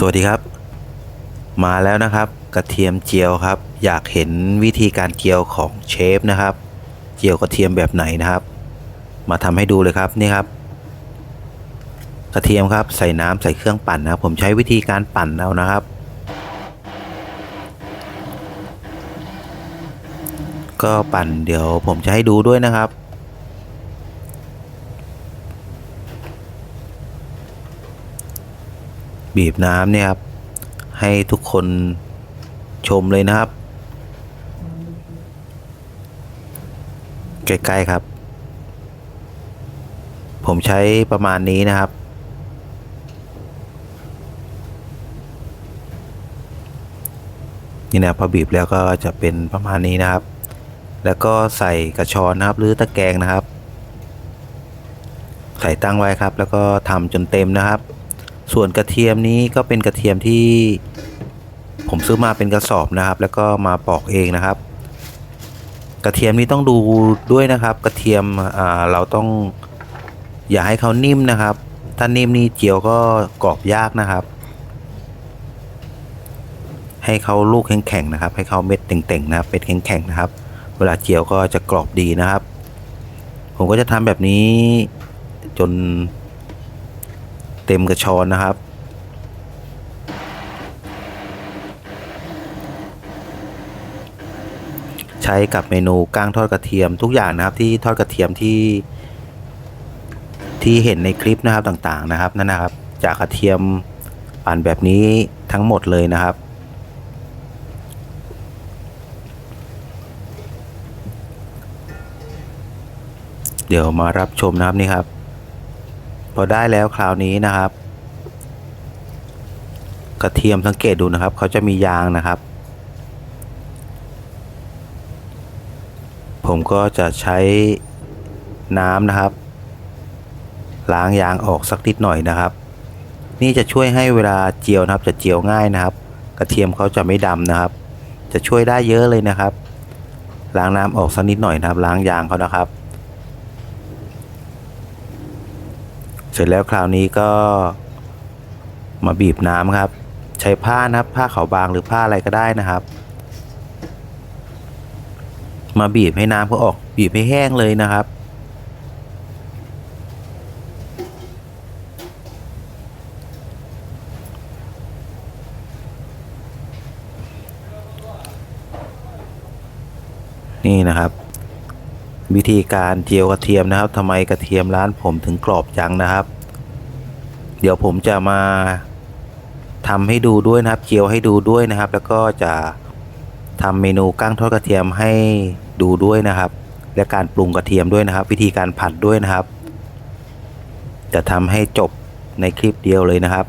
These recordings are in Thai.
สวัสดีครับ มาแล้วนะครับกระเทียมเจียวครับ อยากเห็นวิธีการเจียวของเชฟนะครับ เจียวกระเทียมแบบไหนนะครับ มาทำให้ดูเลยครับนี่ครับ กระเทียมครับใส่น้ำใส่เครื่องปั่นนะครับ ผมใช้วิธีการปั่นเอานะครับ ก็ปั่นเดี๋ยวผมจะให้ดูด้วยนะครับ บีบน้ำเนี่ยครับ ให้ทุกคนชมเลยนะครับ ใกล้ ๆ ครับ ผมใช้ประมาณนี้นะครับ นี่นะพอบีบแล้วก็จะเป็นประมาณนี้นะครับ แล้วก็ใส่กระชอนนะครับ หรือตะแกรงนะครับ ใส่ตั้งไว้ครับ แล้วก็ทำจนเต็มนะครับ ส่วนกระเทียมนี้ก็เป็นกระเทียมที่ผมซื้อมาเป็นกระสอบนะครับ แล้วก็มาปอกเองนะครับ กระเทียมนี้ต้องดูด้วยนะครับ กระเทียมเราต้องอย่าให้เขานิ่มนะครับ ถ้านิ่มนี่เจียวก็กรอบยากนะครับ ให้เขาลูกแข็งๆนะครับ ให้เขาเม็ดเต่งๆนะครับเม็ดแข็งๆนะครับ เวลาเจียวก็จะกรอบดีนะครับ ผมก็จะทำแบบนี้จน เต็มกระชอนนะครับ ใช้กับเมนูก้างทอดกระเทียมทุกอย่างนะครับที่ทอดกระเทียมที่ ที่เห็นในคลิปนะครับต่างๆนะครับนั่นนะครับ จากกระเทียมปั่นแบบนี้ทั้งหมดเลยนะครับเดี๋ยวมารับชมนะครับนี่ครับ อได้แล้วคราวนี้นะครับ กระเทียมสังเกตดูนะครับ เขาจะมียางนะครับ ผมก็จะใช้น้ำนะครับ ล้างยางออกสักนิดหน่อยนะครับ นี่จะช่วยให้เวลาเจียวนะครับ จะเจียวง่ายนะครับ กระเทียมเขาจะไม่ดำนะครับ จะช่วยได้เยอะเลยนะครับ ล้างน้ำออกสักนิดหน่อยนะครับ ล้างยางเขานะครับ สร็จแล้วคราวนี้ก็มาบีบน้ำครับ ใช้ผ้านะครับผ้าขาวบางหรือผ้าอะไรก็ได้นะครับ มาบีบให้น้ำเขาออกบีบให้แห้งเลยนะครับนี่นะครับ วิธีการเจียวกระเทียมนะครับทำไมกระเทียมร้านผมถึงกรอบจังนะครับ เดี๋ยวผมจะมาทำให้ดูด้วยนะครับ เจียวให้ดูด้วยนะครับ แล้วก็จะทำเมนูกั้งทอดกระเทียมให้ดูด้วยนะครับ และการปรุงกระเทียมด้วยนะครับ วิธีการผัดด้วยนะครับ จะทำให้จบในคลิปเดียวเลยนะครับ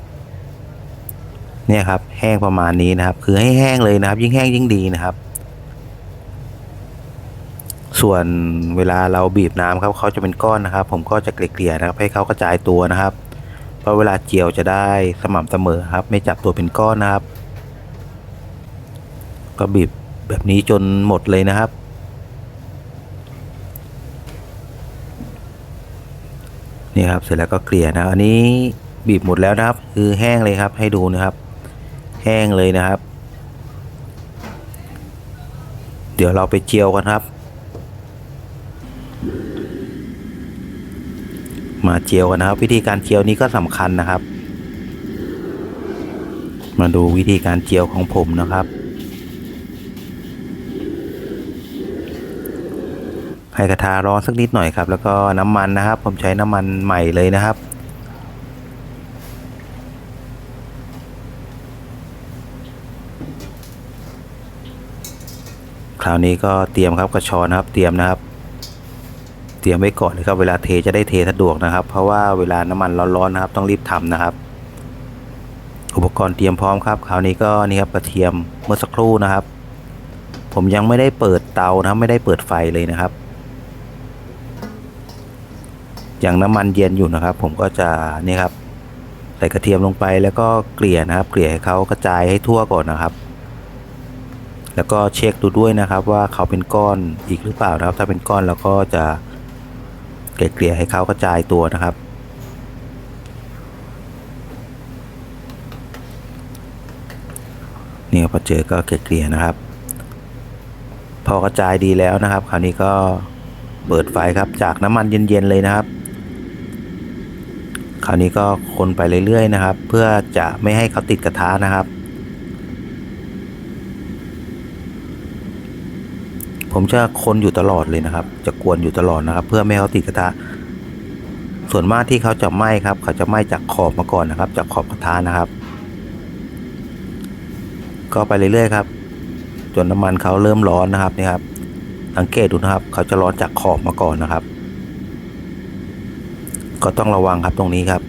เนี่ยครับแห้งประมาณนี้นะครับ คือให้แห้งเลยนะครับ ยิ่งแห้งยิ่งดีนะครับ ส่วนเวลาเราบีบน้ำครับเขาจะเป็นก้อนนะครับ ผมก็จะเกลี่ยๆนะครับ ให้เขากระจายตัวนะครับ เพราะเวลาเจียวจะได้สม่ำเสมอครับ ไม่จับตัวเป็นก้อนนะครับ ก็บีบแบบนี้จนหมดเลยนะครับ นี่ครับเสร็จแล้วก็เกลี่ยนะอันนี้บีบหมดแล้วนะครับ คือแห้งเลยครับ ให้ดูนะครับ แห้งเลยนะครับ เดี๋ยวเราไปเจียวกันครับ มาเจียวกันนะครับ วิธีการเจียวนี้ก็สำคัญนะครับ มาดูวิธีการเจียวของผมนะครับ ให้กระทะร้อนสักนิดหน่อยครับ แล้วก็น้ำมันนะครับ ผมใช้น้ำมันใหม่เลยนะครับคราวนี้ก็เตรียมครับกระชอนครับ เตรียมนะครับ เตรียมไว้ก่อนเลยครับ เวลาเทจะได้เทสะดวกนะครับ เพราะว่าเวลาน้ำมันร้อนๆนะครับ ต้องรีบทำนะครับ อุปกรณ์เตรียมพร้อมครับ คราวนี้ก็นี่ครับกระเทียมเมื่อสักครู่นะครับ ผมยังไม่ได้เปิดเตานะครับไม่ได้เปิดไฟเลยนะครับ อย่างน้ำมันเย็นอยู่นะครับ ผมก็จะนี่ครับใส่กระเทียมลงไปแล้วก็เกลี่ยนะครับ เกลี่ยให้เขากระจายให้ทั่วก่อนนะครับ แล้วก็เช็คดูด้วยนะครับ ว่าเขาเป็นก้อนอีกหรือเปล่านะครับ ถ้าเป็นก้อนเราก็จะ เกลี่ยให้เขากระจายตัวนะครับ นี่พอเจอก็เกลี่ยนะครับ พอกระจายดีแล้วนะครับ คราวนี้ก็เปิดไฟครับจากน้ำมันเย็นๆเลยนะครับ คราวนี้ก็คนไปเรื่อยๆนะครับ เพื่อจะไม่ให้เขาติดกระทะนะครับ ผมจะคนอยู่ตลอดเลยนะครับ จะกวนอยู่ตลอดนะครับ เพื่อไม่ให้เขาติดกระทะ ส่วนมากที่เขาจะไหม้ครับ เขาจะไหม้จากขอบมาก่อนนะครับ จากขอบกระทะนะครับ ก็ไปเรื่อยๆครับ จนน้ำมันเขาเริ่มร้อนนะครับนี่ครับ สังเกตดูนะครับ เขาจะร้อนจากขอบมาก่อนนะครับ ก็ต้องระวังครับตรงนี้ครับ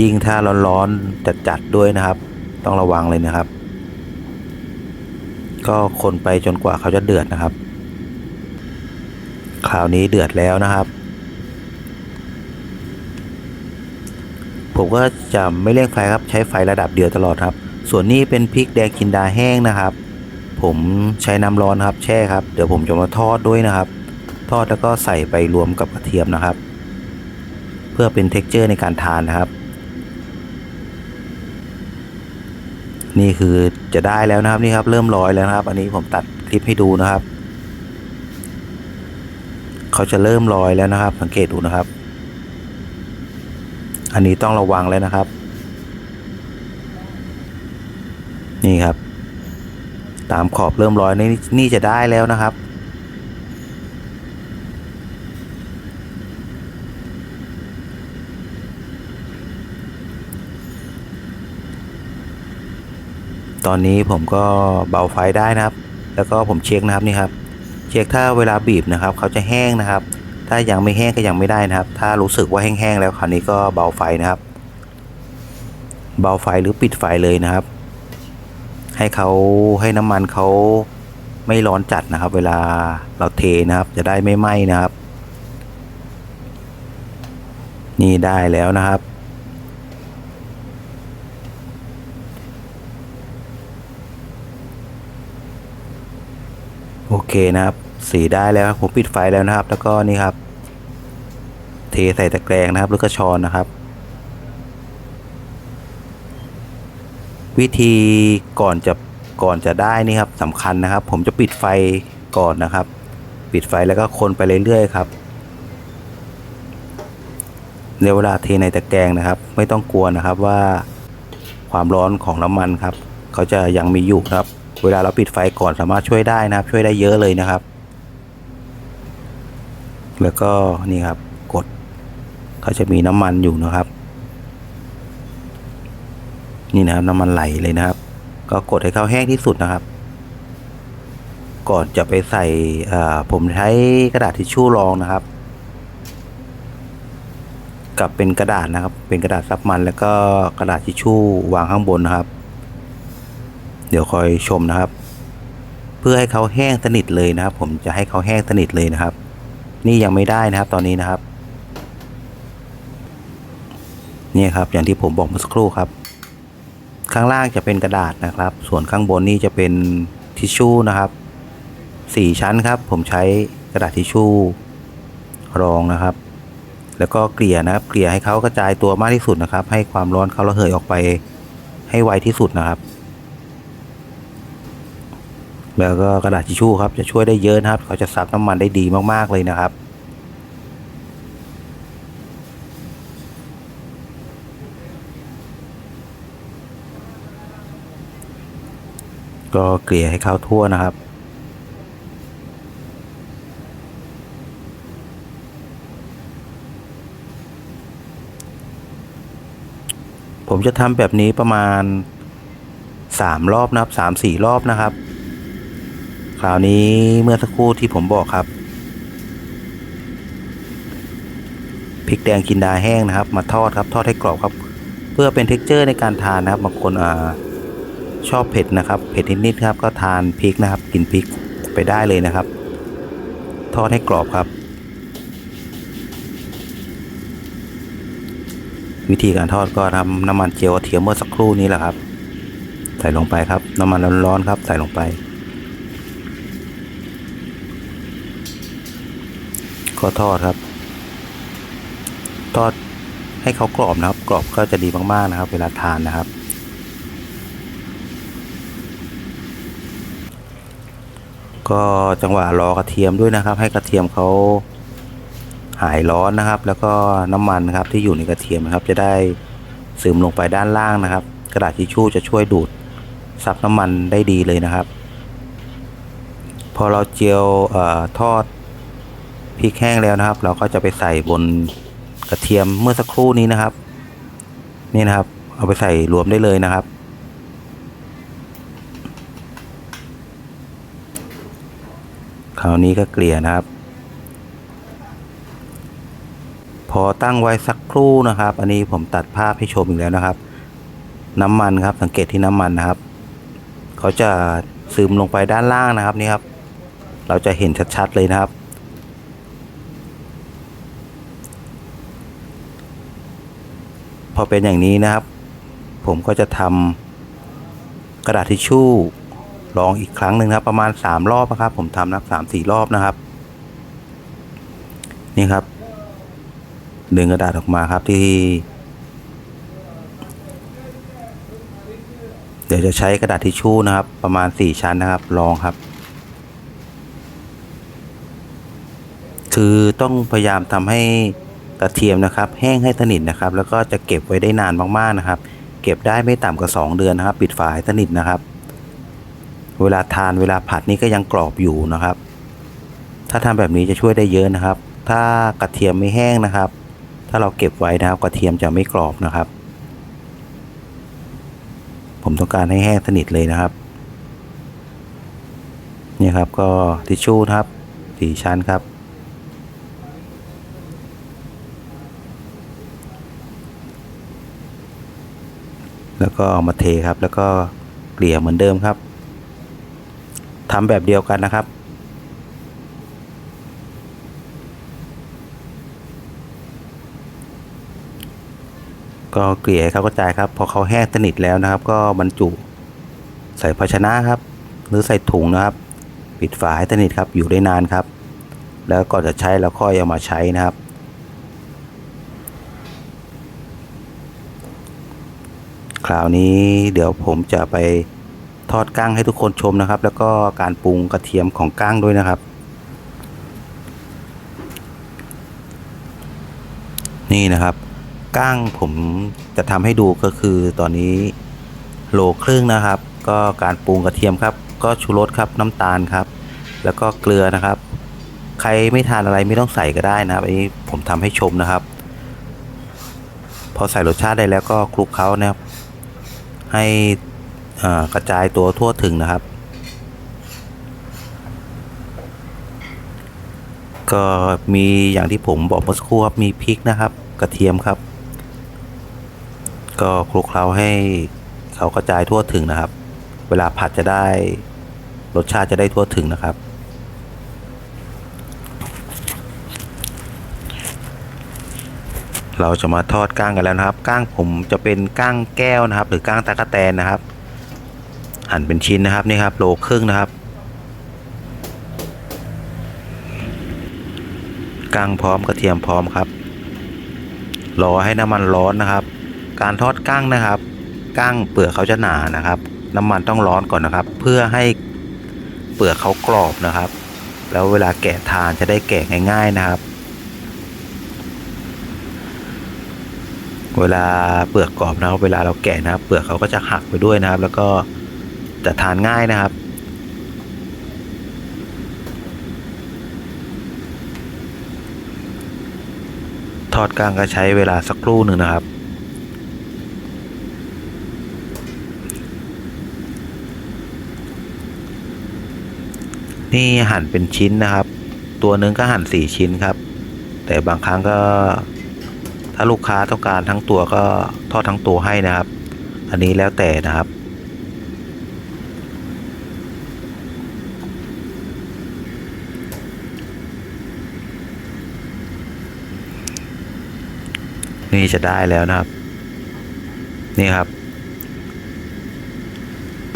ยิ่งถ้าร้อนๆจัดๆด้วยนะครับ ต้องระวังเลยนะครับ ก็คนไปจนกว่าเขาจะเดือดนะครับ คราวนี้เดือดแล้วนะครับ ผมก็จะไม่เร่งไฟครับใช้ไฟระดับเดียวตลอดครับ ส่วนนี้เป็นพริกแดงกินดาแห้งนะครับ ผมใช้น้ำร้อนครับ แช่ครับเดี๋ยวผมจะมาทอดด้วยนะครับ ทอดแล้วก็ใส่ไปรวมกับกระเทียมนะครับ เพื่อเป็นเท็กเจอร์ในการทานนะครับ นี่คือจะได้แล้วนะครับนี่ครับเริ่มลอยแล้วนะครับ อันนี้ผมตัดคลิปให้ดูนะครับเขาจะเริ่มลอยแล้วนะครับ สังเกตดูนะครับ อันนี้ต้องระวังเลยนะครับ นี่ครับ ตามขอบเริ่มลอยนี่นี่จะได้แล้วนะครับ ตอนนี้ผมก็เบาไฟได้นะครับ แล้วก็ผมเช็คนะครับนี่ครับเช็คถ้าเวลาบีบนะครับ เขาจะแห้งนะครับ ถ้ายังไม่แห้งก็ยังไม่ได้นะครับ ถ้ารู้สึกว่าแห้งๆแล้วคราวนี้ก็เบาไฟนะครับ เบาไฟหรือปิดไฟเลยนะครับ ให้เขาให้น้ำมันเขาไม่ร้อนจัดนะครับ เวลาเราเทนะครับ จะได้ไม่ไหม้นะครับ นี่ได้แล้วนะครับ โอเคนะครับ สีได้แล้วครับผมปิดไฟแล้วนะครับ แล้วก็นี่ครับ เทใส่ตะแกรงนะครับหรือกระชอนนะครับ วิธีก่อนจะก่อนจะได้นี่ครับสำคัญนะครับ ผมจะปิดไฟก่อนนะครับ ปิดไฟแล้วก็คนไปเรื่อยๆครับในเวลาเทในตะแกรงนะครับ ไม่ต้องกลัวนะครับว่าความร้อนของน้ำมันครับ เขาจะยังมีอยู่ครับ เวลาเราปิดไฟก่อนสามารถช่วยได้นะครับ ช่วยได้เยอะเลยนะครับ แล้วก็นี่ครับกดเขาจะมีน้ำมันอยู่นะครับ นี่นะครับน้ำมันไหลเลยนะครับ ก็กดให้เขาแห้งที่สุดนะครับ ก่อนจะไปใส่ผมใช้กระดาษทิชชู่รองนะครับ กับเป็นกระดาษนะครับ เป็นกระดาษซับมันแล้วก็กระดาษทิชชู่วางข้างบนนะครับ เดี๋ยวคอยชมนะครับ เพื่อให้เขาแห้งสนิทเลยนะครับ ผมจะให้เขาแห้งสนิทเลยนะครับ นี่ยังไม่ได้นะครับตอนนี้นะครับนี่ครับอย่างที่ผมบอกเมื่อสักครู่ครับ ข้างล่างจะเป็นกระดาษนะครับ ส่วนข้างบนนี่จะเป็นทิชชู่นะครับสี่ชั้นครับ ผมใช้กระดาษทิชชู่รองนะครับ แล้วก็เกลี่ยนะครับ เกลี่ยให้เขากระจายตัวมากที่สุดนะครับ ให้ความร้อนเขาระเหยออกไปให้ไวที่สุดนะครับ แล้วก็กระดาษทิชชู่ครับจะช่วยได้เยอะนะครับ เขาจะซับน้ำมันได้ดีมากๆเลยนะครับก็เกลี่ยให้เข้าทั่วนะครับ ผมจะทำแบบนี้ประมาณสามรอบนะครับสามสี่รอบนะครับ คราวนี้เมื่อสักครู่ที่ผมบอกครับพริกแดงกินดาแห้งนะครับ มาทอดครับ ทอดให้กรอบครับ เพื่อเป็นเท็กเจอร์ในการทานนะครับบางคนอ่าชอบเผ็ดนะครับ เผ็ดนิดๆครับ ก็ทานพริกนะครับ กินพริกไปได้เลยนะครับ ทอดให้กรอบครับ วิธีการทอดก็ทำน้ำมันเจียวเทียมเมื่อสักครู่นี้แหละครับ ใส่ลงไปครับ น้ำมันร้อนๆครับ ใส่ลงไป ก็ทอดครับ ทอดให้เขากรอบนะครับ กรอบก็จะดีมากๆนะครับ เวลาทานนะครับ ก็จังหวะรอกระเทียมด้วยนะครับ ให้กระเทียมเขาหายร้อนนะครับ แล้วก็น้ำมันนะครับที่อยู่ในกระเทียมนะครับ จะได้ซึมลงไปด้านล่างนะครับ กระดาษทิชชู่จะช่วยดูดซับน้ำมันได้ดีเลยนะครับ พอเราเจียวทอด พริกแห้งแล้วนะครับ เราก็จะไปใส่บนกระเทียมเมื่อสักครู่นี้นะครับ นี่นะครับ เอาไปใส่รวมได้เลยนะครับ คราวนี้ก็เกลี่ยนะครับ พอตั้งไว้สักครู่นะครับ อันนี้ผมตัดภาพให้ชมอีกแล้วนะครับ น้ำมันครับสังเกตที่น้ำมันนะครับเขาจะซึมลงไปด้านล่างนะครับนี่ครับ เราจะเห็นชัดๆเลยนะครับ อเป็นอย่างนี้นะครับ ผมก็จะทำกระดาษทิชชู่ลองอีกครั้งหนึ่งครับ ประมาณสามรอบนะครับ ผมทำนับสามสี่รอบนะครับ นี่ครับดึงกระดาษออกมาครับที่ เดี๋ยวจะใช้กระดาษทิชชู่นะครับ ประมาณสี่ชั้นนะครับลองครับ คือต้องพยายามทำให้ กระเทียมนะครับ แห้งให้สนิทนะครับ แล้วก็จะเก็บไว้ได้นานมากๆนะครับ เก็บได้ไม่ต่ำกว่า 2 เดือนนะครับ ปิดฝาให้สนิทนะครับ เวลาทานเวลาผัดนี่ก็ยังกรอบอยู่นะครับ ถ้าทำแบบนี้จะช่วยได้เยอะนะครับ ถ้ากระเทียมไม่แห้งนะครับ ถ้าเราเก็บไว้นะครับ กระเทียมจะไม่กรอบนะครับ ผมต้องการให้แห้งสนิทเลยนะครับนี่ครับก็ทิชชู่ครับสี่ชั้นครับ แล้วก็เอามาเทครับ แล้วก็เกลี่ยเหมือนเดิมครับทำแบบเดียวกันนะครับ ก็เกลี่ยให้เขากระจายครับ พอเขาแห้งสนิทแล้วนะครับ ก็บรรจุใส่ภาชนะครับ หรือใส่ถุงนะครับ ปิดฝาให้สนิทครับอยู่ได้นานครับ แล้วก่อนจะใช้เราค่อยเอามาใช้นะครับ คราวนี้เดี๋ยวผมจะไปทอดกั้งให้ทุกคนชมนะครับ แล้วก็การปรุงกระเทียมของกั้งด้วยนะครับ นี่นะครับกั้งผมจะทำให้ดูก็คือตอนนี้โลครึ่งนะครับ ก็การปรุงกระเทียมครับ ก็ชูรสครับน้ำตาลครับ แล้วก็เกลือนะครับ ใครไม่ทานอะไรไม่ต้องใส่ก็ได้นะครับอันนี้ผมทำให้ชมนะครับ พอใส่รสชาติได้แล้วก็คลุกเคล้านะครับ ให้กระจายตัวทั่วถึงนะครับ ก็มีอย่างที่ผมบอกเมื่อสักครู่ครับมีพริกนะครับกระเทียมครับ ก็คลุกเคล้าให้เขากระจายทั่วถึงนะครับ เวลาผัดจะได้รสชาติจะได้ทั่วถึงนะครับ เราจะมาทอดก้างกันแล้วนะครับ ก้างผมจะเป็นก้างแก้วนะครับ หรือก้างตะกะแตนนะครับ หั่นเป็นชิ้นนะครับนี่ครับโลครึ่งนะครับ ก้างพร้อมกระเทียมพร้อมครับ รอให้น้ำมันร้อนนะครับ การทอดก้างนะครับ ก้างเปลือกเขาจะหนานะครับ น้ำมันต้องร้อนก่อนนะครับ เพื่อให้เปลือกเขากรอบนะครับ แล้วเวลาแกะทานจะได้แกะง่าย ๆนะครับ เวลาเปลือกกรอบนะครับ เวลาเราแกะนะครับ เปลือกเขาก็จะหักไปด้วยนะครับ แล้วก็จะทานง่ายนะครับ ทอดกลางก็ใช้เวลาสักครู่หนึ่งนะครับ นี่หั่นเป็นชิ้นนะครับ ตัวหนึ่งก็หั่นสี่ชิ้นครับ แต่บางครั้งก็ ถ้าลูกค้าต้องการทั้งตัวก็ทอดทั้งตัวให้นะครับ อันนี้แล้วแต่นะครับ นี่จะได้แล้วนะครับ นี่ครับ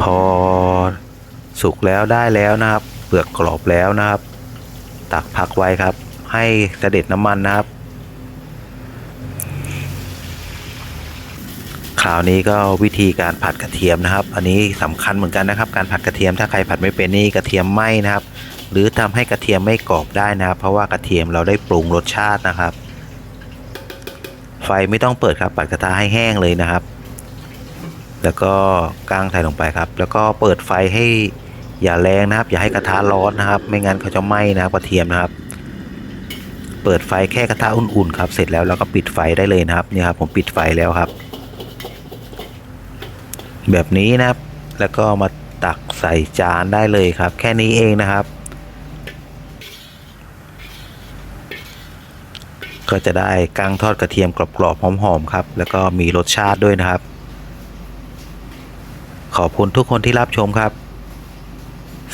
พอสุกแล้วได้แล้วนะครับ เปลือกกรอบแล้วนะครับ ตักพักไว้ครับ ให้เสด็จน้ำมันนะครับ คราวนี้ก็วิธีการผัดกระเทียมนะครับ อันนี้สำคัญเหมือนกันนะครับ การผัดกระเทียมถ้าใครผัดไม่เป็นนี่กระเทียมไหม้นะครับ หรือทำให้กระเทียมไม่กรอบได้นะครับ เพราะว่ากระเทียมเราได้ปรุงรสชาตินะครับ ไฟไม่ต้องเปิดครับ ปัดกระทะให้แห้งเลยนะครับ แล้วก็กางใส่ลงไปครับ แล้วก็เปิดไฟให้อย่าแรงนะครับ อย่าให้กระทะร้อนนะครับ ไม่งั้นเขาจะไหม้นะครับกระเทียมนะครับเปิดไฟแค่กระทะอุ่นๆครับ เสร็จแล้วเราก็ปิดไฟได้เลยนะครับนี่ครับผมปิดไฟแล้วครับ แบบนี้นะครับ แล้วก็มาตักใส่จานได้เลยครับ แค่นี้เองนะครับ ก็จะได้กั้งทอดกระเทียมกรอบๆหอมๆครับ แล้วก็มีรสชาติด้วยนะครับ ขอบคุณทุกคนที่รับชมครับ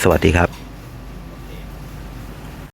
สวัสดีครับ